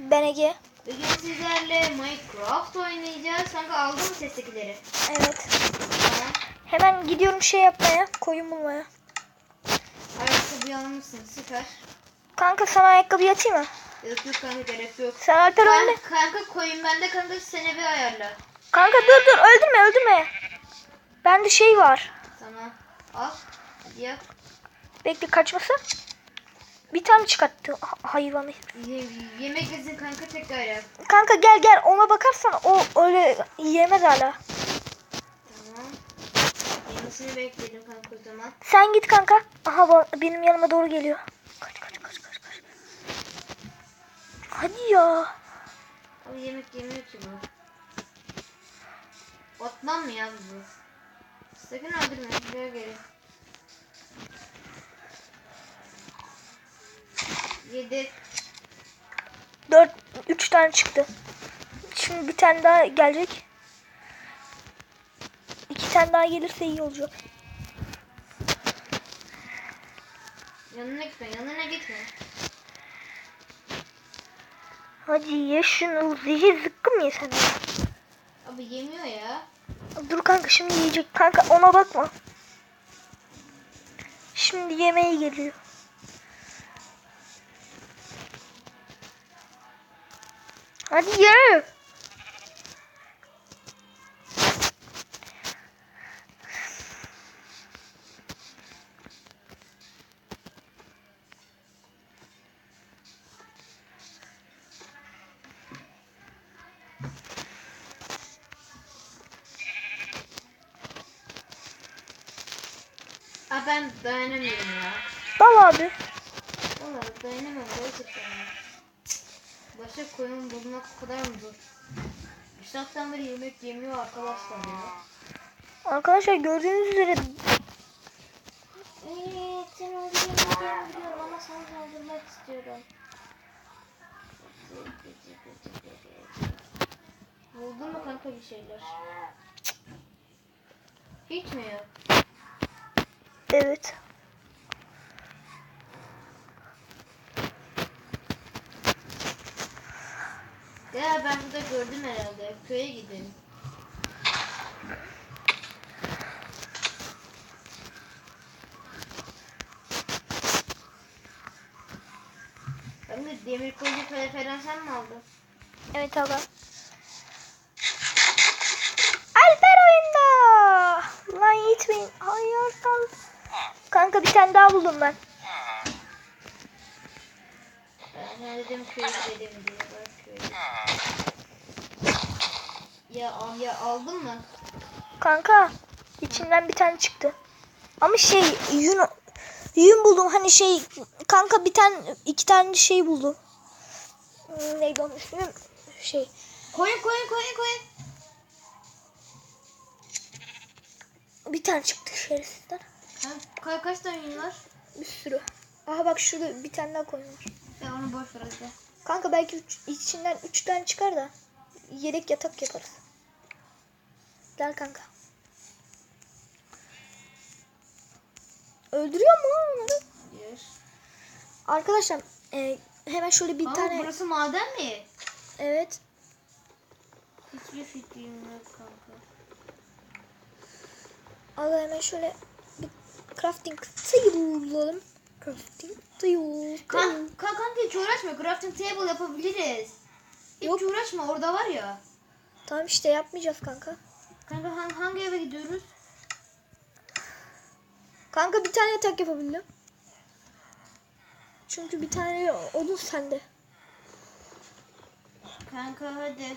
Ben Ege. Bugün sizlerle Minecraft oynayacağız. Kanka aldın mı sestekileri? Evet. Tamam. Hemen gidiyorum şey yapmaya. Koyun bulmaya. Ayakkabıyı almışsın. Süper. Kanka sana ayakkabı atayım mı? Yok yok kanka gerek yok. Sen Alper. Ben, kanka koyun bende kanka sen evi ayarla. Kanka dur dur öldürme öldürme. Bende şey var. Tamam. Al. Yap. Bekle kaçmasın. Bir tane çıkarttı ha- hayvanı. Ye- yemek yesin kanka tekrar yap. Kanka gel gel ona bakarsan o öyle yemez hala. Tamam. Yemesini bekledim kanka o zaman. Sen git kanka. Aha benim yanıma doğru geliyor. Kaç kaç kaç kaç kaç. Hadi ya. Abi yemek yemiyor ki bu. Otlan mı ya bu? Sakın öldürme. Gel geri. Yedi. 4 3 tane çıktı. Şimdi bir tane daha gelecek. İki tane daha gelirse iyi olacak. Yanına gitme. Yanına gitme. Hadi ye şunu. Zehir zıkkım ye sen. de. Abi yemiyor ya. Dur kanka şimdi yiyecek. Kanka ona bakma. Şimdi yemeğe geliyor. Hadi ye. Aa ben dayanamıyorum ya. Dal abi. Vallahi dayanamıyorum gerçekten. Başka koyun bulmak o kadar mı zor? Bir saatten beri yemek yemiyor arkadaşlar ya. Arkadaşlar gördüğünüz üzere Evet sen öldürmek biliyorum ama sana saldırmak istiyorum. Buldun mu kanka bir şeyler? Hiç mi yok? evet. Ya ben burada gördüm herhalde. Köye gidelim. Ben de demir kılıcı falan falan sen mi aldın? Evet abi. Alper oyunda. Lan gitmeyin. Hayır kal. Kanka bir tane daha buldum ben. Ben dedim köye gidelim diye. Bak köye. Ya, ya aldın mı? Kanka içinden bir tane çıktı. Ama şey yün yün buldum hani şey kanka bir tane iki tane şey buldum. Hmm, Neydi onun ismi? Şey Koyun koyun koyun koyun. bir tane çıktı şerefsizden. Ka- kaç tane yün var? Bir sürü. Aha bak şurada bir tane daha koyun var. Ya onu boş ver hadi. Kanka belki üç, içinden üç tane çıkar da yedek yatak yaparız. Gel kanka. Öldürüyor mu onları? Yer. Arkadaşlar e, hemen şöyle bir Ama tane burası maden mi? evet Hiçbir fikrim yok kanka. Aga hemen şöyle bir crafting table bulalım. Crafting table. Kan kan kanka hiç uğraşma. Crafting table yapabiliriz. Hiç Yok. uğraşma orada var ya. Tamam işte yapmayacağız kanka. Kanka hangi, eve gidiyoruz? Kanka bir tane yatak yapabildim. Çünkü bir tane odun sende. Kanka hadi.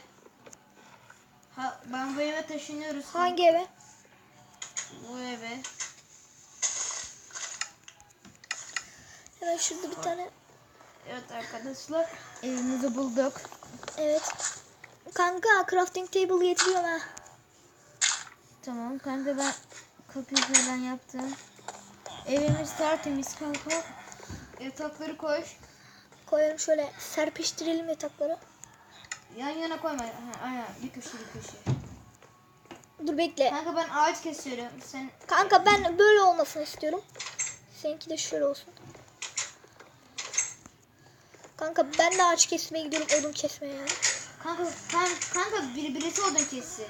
Ha, ben bu eve taşınıyoruz. Hangi eve? Bu eve. Hemen şurada bir tane. Evet arkadaşlar. Evimizi bulduk. Evet. Kanka crafting table getiriyorum ha. Tamam kanka ben kapıyı falan yaptım. Evimiz tertemiz kanka. Yatakları koy. Koyalım şöyle serpiştirelim yatakları. Yan yana koyma. Ha, aynen bir köşe bir köşe. Dur bekle. Kanka ben ağaç kesiyorum. Sen Kanka ben böyle olmasını istiyorum. Seninki de şöyle olsun. Kanka ben de ağaç kesmeye gidiyorum odun kesmeye yani. Kanka, kan, kanka biri birisi odun kessin.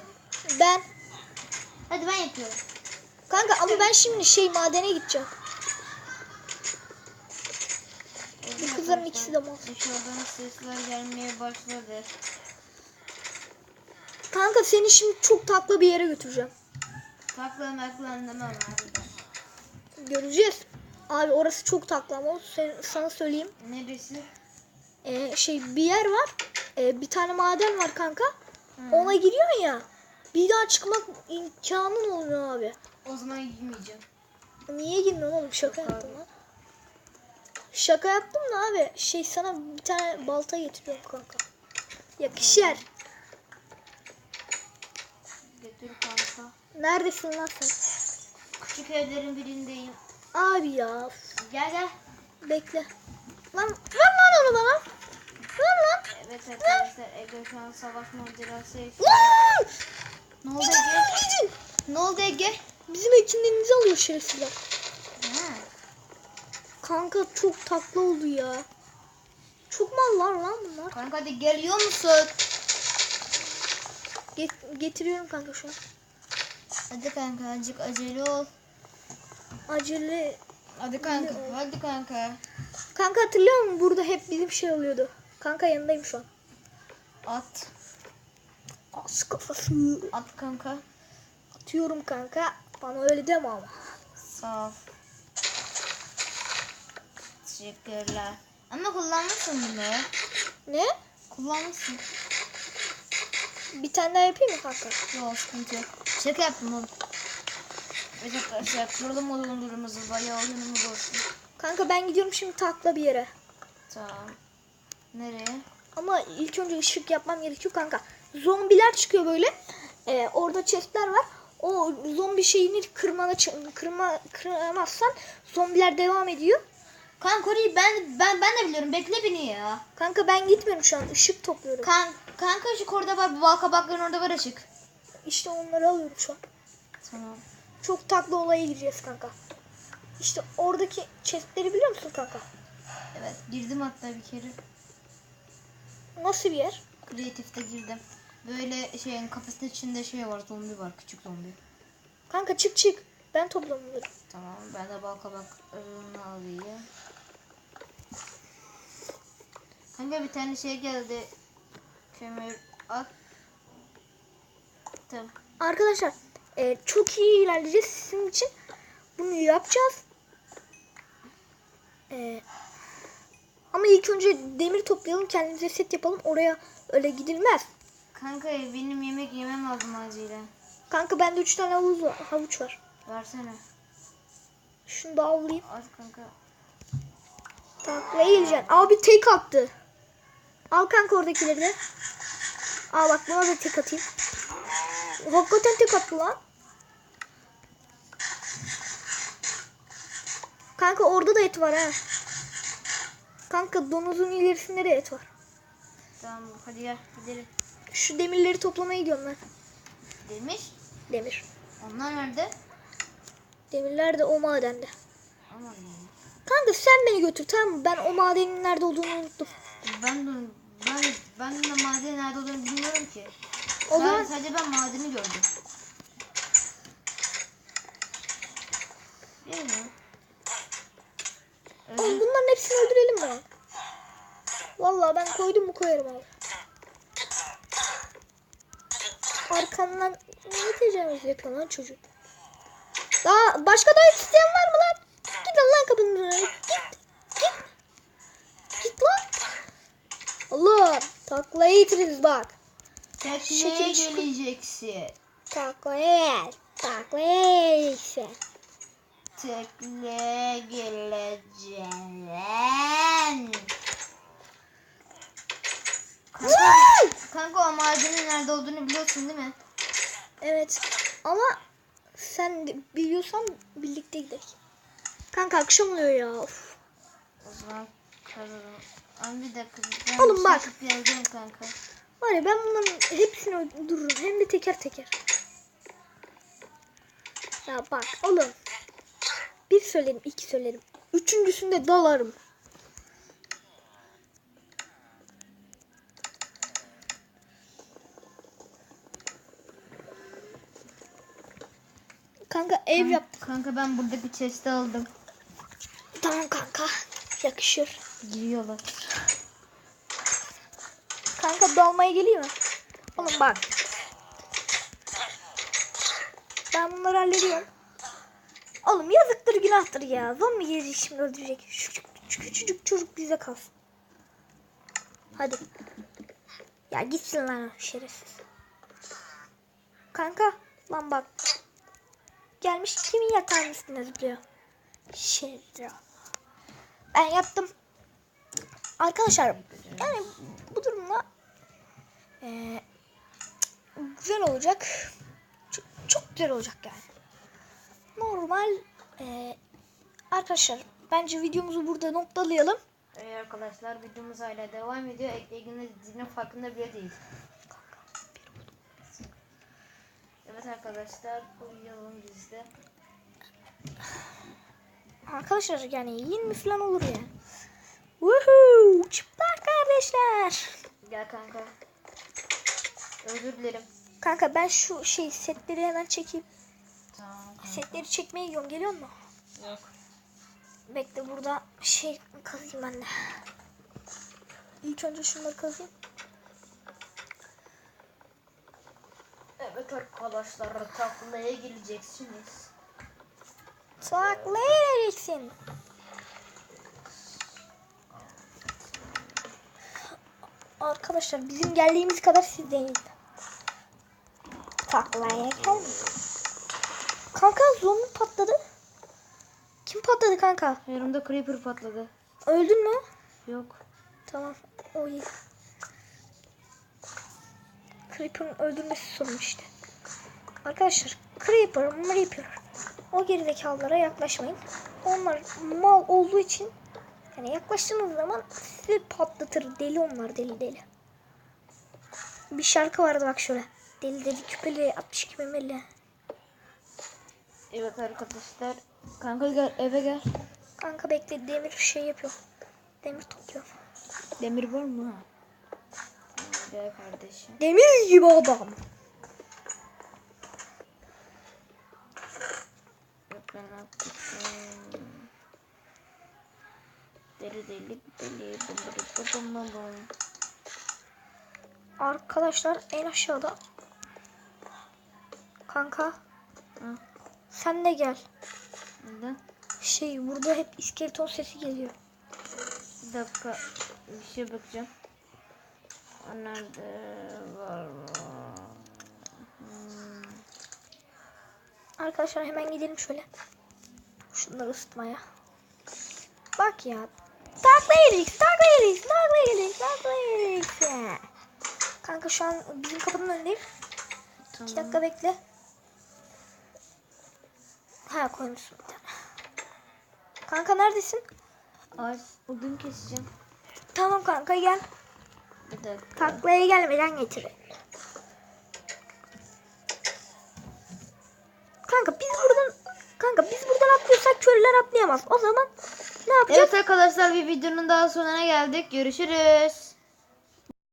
Ben Hadi ben yapıyorum. kanka ama ben şimdi şey madene gideceğim. Bu kızların ikisi de mal. Dışarıdan sesler gelmeye başladı. Kanka seni şimdi çok takla bir yere götüreceğim. Takla makla anlamam abi. Göreceğiz. Abi orası çok takla ama sen, sana söyleyeyim. Neresi? Ee, şey bir yer var. Ee, bir tane maden var kanka. Ona giriyorsun ya. Bir daha çıkmak imkanın olmuyor abi. O zaman girmeyeceğim. Niye girmiyorsun oğlum? Şaka Yok yaptım abi. lan. Şaka yaptım da abi. Şey sana bir tane balta getiriyorum kanka. Yakışır. Götür kanka. Neredesin lan sen? Küçük evlerin birindeyim. Abi ya. Gel gel. Bekle. Lan ver lan onu bana. Ver lan. Evet arkadaşlar Ege şu an savaş macerası yaşıyor. Lan! Ne oldu Ege? Ne oldu Ege? Bizim ekinlerimizi alıyor şerefsizler. Ha. Kanka çok takla oldu ya. Çok mallar lan bunlar. Kanka hadi geliyor musun? Get- getiriyorum kanka şu an. Hadi kanka azıcık acele ol. Acele. Hadi kanka hadi kanka. Kanka hatırlıyor musun? Burada hep bizim şey oluyordu. Kanka yanındayım şu an. At. Az kafası. At kanka. Atıyorum kanka. Bana öyle deme ama. Sağ ol. Teşekkürler. Ama kullanmışsın bunu. Ne? Kullanmışsın. Bir tane daha yapayım mı kanka? Yok sıkıntı yok. Şaka yaptım oğlum. Evet arkadaşlar kuralım oyunlarımızı bayağı oyunumuz olsun. Kanka ben gidiyorum şimdi takla bir yere. Tamam. Nereye? Ama ilk önce ışık yapmam gerekiyor kanka. Zombiler çıkıyor böyle. Ee, orada chestler var. O zombi şeyini kırmana kırma kıramazsan zombiler devam ediyor. Kanka orayı ben ben ben de biliyorum. Bekle beni ya. Kanka ben gitmiyorum şu an. ışık topluyorum. Kan kanka şu orada var. Bu bal kabakların orada var ışık. İşte onları alıyorum şu an. Tamam. Çok takla olaya gireceğiz kanka. İşte oradaki chestleri biliyor musun kanka? Evet girdim hatta bir kere. Nasıl bir yer? Kreatifte girdim. Böyle şeyin kafesinin içinde şey var zombi var küçük zombi. Kanka çık çık. Ben toplamıyorum. Tamam ben de bal kabaklarını alayım. Kanka bir tane şey geldi. Kömür at. Tamam. Arkadaşlar e, çok iyi ilerleyeceğiz sizin için. Bunu yapacağız. E, ama ilk önce demir toplayalım kendimize set yapalım. Oraya öyle gidilmez. Kanka benim yemek yemem lazım acilen. Kanka bende 3 tane havuz var, havuç var. Versene. Şunu da avlayayım. At kanka. Taklaya geleceksin. Abi tek attı. Al kanka oradakileri de. Al bak buna da tek atayım. Hakikaten tek attı lan. Kanka orada da et var ha. Kanka domuzun ilerisinde de et var. Tamam hadi gel gidelim. Şu demirleri toplamaya gidiyorum ben. Demiş. Demir. Onlar nerede? Demirler de o madende. Aman. Kanka sen beni götür tamam mı? Ben o madenin nerede olduğunu unuttum. Ben de ben ben de madenin nerede olduğunu bilmiyorum ki. O zaman sadece ben madeni gördüm. Değil mi? Oğlum Öldü. bunların hepsini öldürelim mi? Vallahi ben koydum mu koyarım abi. Arkandan ne tecavüz yapıyor lan çocuk? Daha başka da isteyen var mı lan? Gidin lan kapının önüne. Git. Git. Git lan. Allah. Taklaya itiriz bak. Tekneye Şekil geleceksin. Taklaya gel. Taklaya geleceksin. Tekneye geleceksin. Kanka, kanka o madenin nerede olduğunu biliyorsun değil mi? Evet. Ama sen biliyorsan birlikte gidelim. Kanka akşam oluyor ya. Of. O zaman kazanalım. Ama bir dakika. Ben Oğlum bak. şey yazacağım kanka. Var ya ben bunların hepsini öldürürüm. Hem de teker teker. Ya bak oğlum. Bir söylerim, iki söylerim. Üçüncüsünde dalarım. Kanka ev yaptık. Kanka ben burada bir chest aldım. Tamam kanka. Yakışır. Giriyorlar. Kanka dolmaya geleyim mi? Oğlum bak. Ben bunları hallediyorum. Oğlum yazıktır günahtır ya. Zombi gelecek şimdi öldürecek. Şu küçücük çocuk bize kalsın. Hadi. Ya gitsin lan şerefsiz. Kanka lan bak. Gelmiş kimin yatağının üstüne zıplıyor. Şerefsiz. Ben yaptım. Arkadaşlar yani bu durumda eee, güzel olacak. Çok, çok güzel olacak yani. Normal eee, arkadaşlar bence videomuzu burada noktalayalım. Evet arkadaşlar videomuz hala devam ediyor. Eklediğiniz dizinin farkında bile değil. Evet arkadaşlar uyuyalım biz de. Arkadaşlar yani 20 falan olur ya. Woohoo! Çıplak kardeşler. Gel kanka. Özür dilerim. Kanka ben şu şey setleri hemen çekeyim. Tamam. Setleri çekmeye gidiyorum. Geliyor mu? Yok. Bekle burada şey kazayım ben de. İlk önce şunları kazayım. Evet arkadaşlar taklaya geleceksiniz. Saklayacaksın. Arkadaşlar bizim geldiğimiz kadar siz değil. Taklaya gel. Kanka zombi patladı. Kim patladı kanka? Yanımda creeper patladı. Öldün mü? Yok. Tamam. O iyi. Creeper'ın öldürmesi sorun işte. Arkadaşlar Creeper, Creeper. O gerizekalılara yaklaşmayın. Onlar mal olduğu için yani yaklaştığınız zaman sizi patlatır. Deli onlar deli deli. Bir şarkı vardı bak şöyle. Deli deli küpeli 62 memeli. Evet arkadaşlar. Kanka gel eve gel. Kanka bekle demir şey yapıyor. Demir topluyor. Demir var mı? Gel kardeşim. Demir gibi adam. Deli deli deli Arkadaşlar en aşağıda. Kanka Hı. sen de gel. Neden? Şey burada hep iskeleton sesi geliyor. Bir dakika bir şey bakacağım. O nerede var? Hmm. Arkadaşlar hemen gidelim şöyle. Şunları ısıtmaya. Bak ya. Takla yedik, takla yedik, takla yedik, takla yedik. Kanka şu an bizim kapının önündeyim. İki Tamam. dakika bekle. Ha koymuşsun bir tane. Kanka neredesin? Ay bugün keseceğim. Tamam kanka gel. Bir dakika. Taklaya gelmeden getir. Kanka biz buradan kanka biz buradan atlıyorsak köylüler atlayamaz. O zaman ne yapacağız? Evet arkadaşlar bir videonun daha sonuna geldik. Görüşürüz.